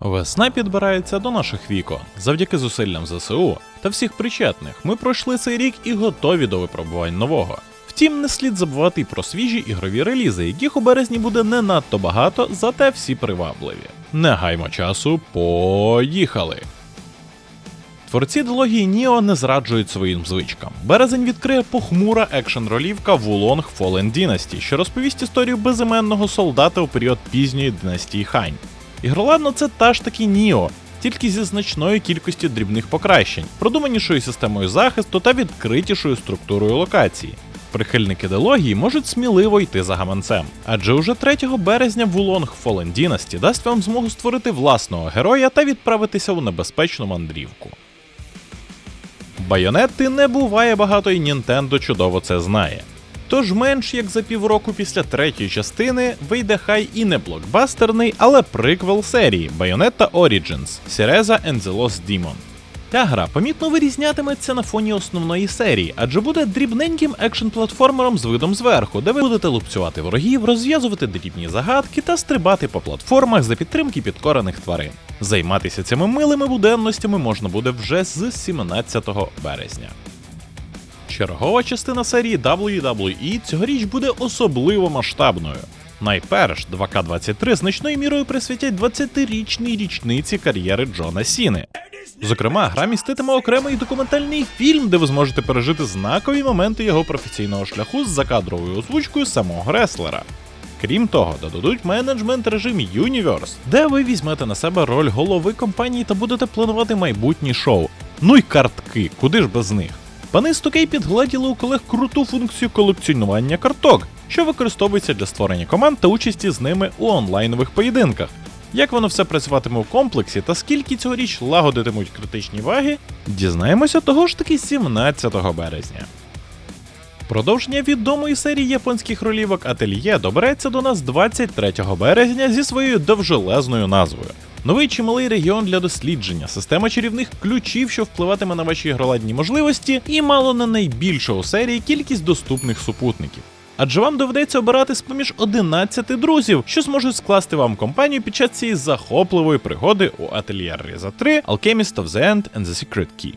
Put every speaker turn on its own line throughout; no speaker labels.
Весна підбирається до наших вікон. Завдяки зусиллям ЗСУ та всіх причетних ми пройшли цей рік і готові до випробувань нового. Втім, не слід забувати про свіжі ігрові релізи, яких у березні буде не надто багато, зате всі привабливі. Не гаймо часу, поїхали! Творці дилогії Ніо не зраджують своїм звичкам. Березень відкриє похмура екшен-ролівка Wulong Fallen Dynasty, що розповість історію безіменного солдата у період пізньої династії Хань. Ігроладно це та ж таки Ніо, тільки зі значною кількістю дрібних покращень, продуманішою системою захисту та відкритішою структурою локації. Прихильники дилогії можуть сміливо йти за гаманцем, адже уже 3 березня Wulong Fallen Dynasty дасть вам змогу створити власного героя та відправитися у небезпечну мандрівку. Байонетти не буває багато і Нінтендо чудово це знає. Тож менш як за півроку після третьої частини вийде хай і не блокбастерний, але приквел серії Bayonetta Origins Сіреза and the Lost Demon. Ця гра помітно вирізнятиметься на фоні основної серії, адже буде дрібненьким екшн-платформером з видом зверху, де ви будете лупцювати ворогів, розв'язувати дрібні загадки та стрибати по платформах за підтримки підкорених тварин. Займатися цими милими буденностями можна буде вже з 17 березня. Чергова частина серії WWE цьогоріч буде особливо масштабною. Найперш 2К23 значною мірою присвятять 20-річній річниці кар'єри Джона Сіни. Зокрема, гра міститиме окремий документальний фільм, де ви зможете пережити знакові моменти його професійного шляху з закадровою озвучкою самого реслера. Крім того, додадуть менеджмент режим Universe, де ви візьмете на себе роль голови компанії та будете планувати майбутні шоу. Ну й картки, куди ж без них. Пани з Токей підгладіли у колег круту функцію колекціонування карток, що використовується для створення команд та участі з ними у онлайнових поєдинках. Як воно все працюватиме в комплексі та скільки цьогоріч лагодитимуть критичні ваги, дізнаємося того ж таки 17 березня. Продовження відомої серії японських ролівок Ательє добереться до нас 23 березня зі своєю довжелезною назвою. Новий чималий регіон для дослідження, система чарівних ключів, що впливатиме на ваші гроладні можливості, і мало не найбільша у серії кількість доступних супутників. Адже вам доведеться обирати з поміж 11 друзів, що зможуть скласти вам компанію під час цієї захопливої пригоди у Atelier Reza 3 Alchemist of the End and the Secret Key.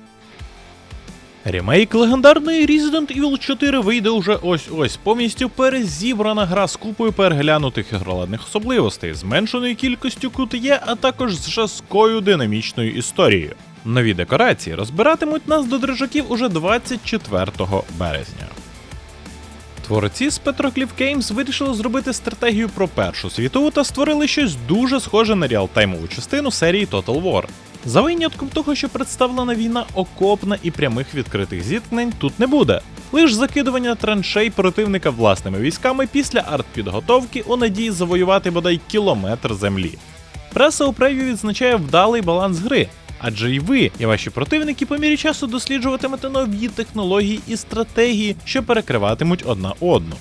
Ремейк легендарної Resident Evil 4 вийде уже ось-ось. Повністю перезібрана гра з купою переглянутих ігроладних особливостей, зменшеною кількістю QTE, а також з жаскою динамічною історією. Нові декорації розбиратимуть нас до дрижаків уже 24 березня. Творці з Petroglyph Games вирішили зробити стратегію про Першу світову та створили щось дуже схоже на реалтаймову частину серії Total War. За винятком того, що представлена війна окопна і прямих відкритих зіткнень тут не буде. Лиш закидування траншей противника власними військами після артпідготовки у надії завоювати бодай кілометр землі. Преса у прев'ю відзначає вдалий баланс гри, адже і ви, і ваші противники по мірі часу досліджуватимете нові технології і стратегії, що перекриватимуть одна одну.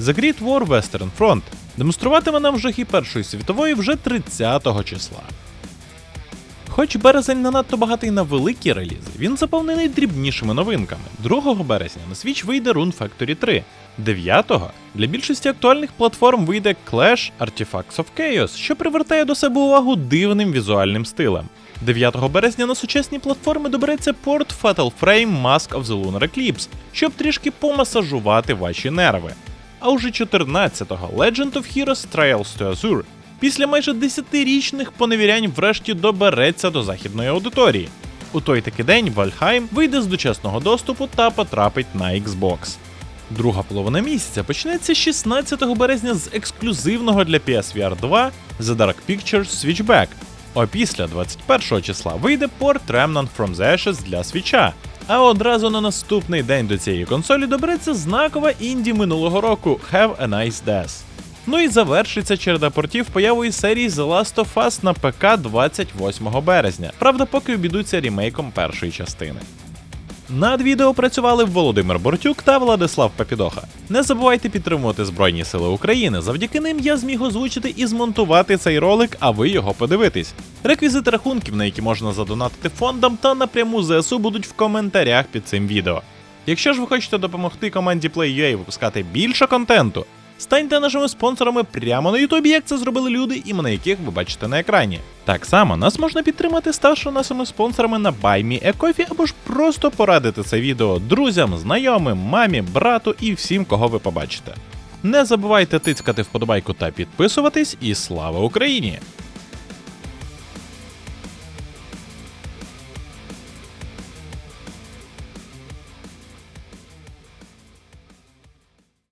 The Great War Western Front демонструватиме нам жахи Першої світової вже 30 числа. Хоч березень не надто багатий на великі релізи, він заповнений дрібнішими новинками. 2 березня на Switch вийде Rune Factory 3. 9-го для більшості актуальних платформ вийде Clash Artifacts of Chaos, що привертає до себе увагу дивним візуальним стилем. 9 березня на сучасні платформи добереться порт Fatal Frame Mask of the Lunar Eclipse, щоб трішки помасажувати ваші нерви. А уже 14-го Legend of Heroes Trials to Azure після майже 10-річних поневірянь врешті добереться до західної аудиторії. У той таки день Вальхайм вийде з дочасного доступу та потрапить на Xbox. Друга половина місяця почнеться 16 березня з ексклюзивного для PSVR 2 The Dark Pictures Switchback. А після 21 числа вийде порт Remnant from the Ashes для свіча. А одразу на наступний день до цієї консолі добереться знакова інді минулого року Have a Nice Death. Ну і завершиться череда портів появою серії The Last of Us на ПК 28 березня. Правда, поки обійдуться рімейком першої частини. Над відео працювали Володимир Бортюк та Владислав Папідоха. Не забувайте підтримувати Збройні Сили України. Завдяки ним я зміг озвучити і змонтувати цей ролик, а ви його подивитесь. Реквізити рахунків, на які можна задонатити фондам та напряму ЗСУ, будуть в коментарях під цим відео. Якщо ж ви хочете допомогти команді Play.ua випускати більше контенту, Станьте нашими спонсорами прямо на Ютубі, як це зробили люди, імена яких ви бачите на екрані. Так само нас можна підтримати, ставши нашими спонсорами на BuyMeACoffee або ж просто порадити це відео друзям, знайомим, мамі, брату і всім, кого ви побачите. Не забувайте тицькати вподобайку та підписуватись, і слава Україні!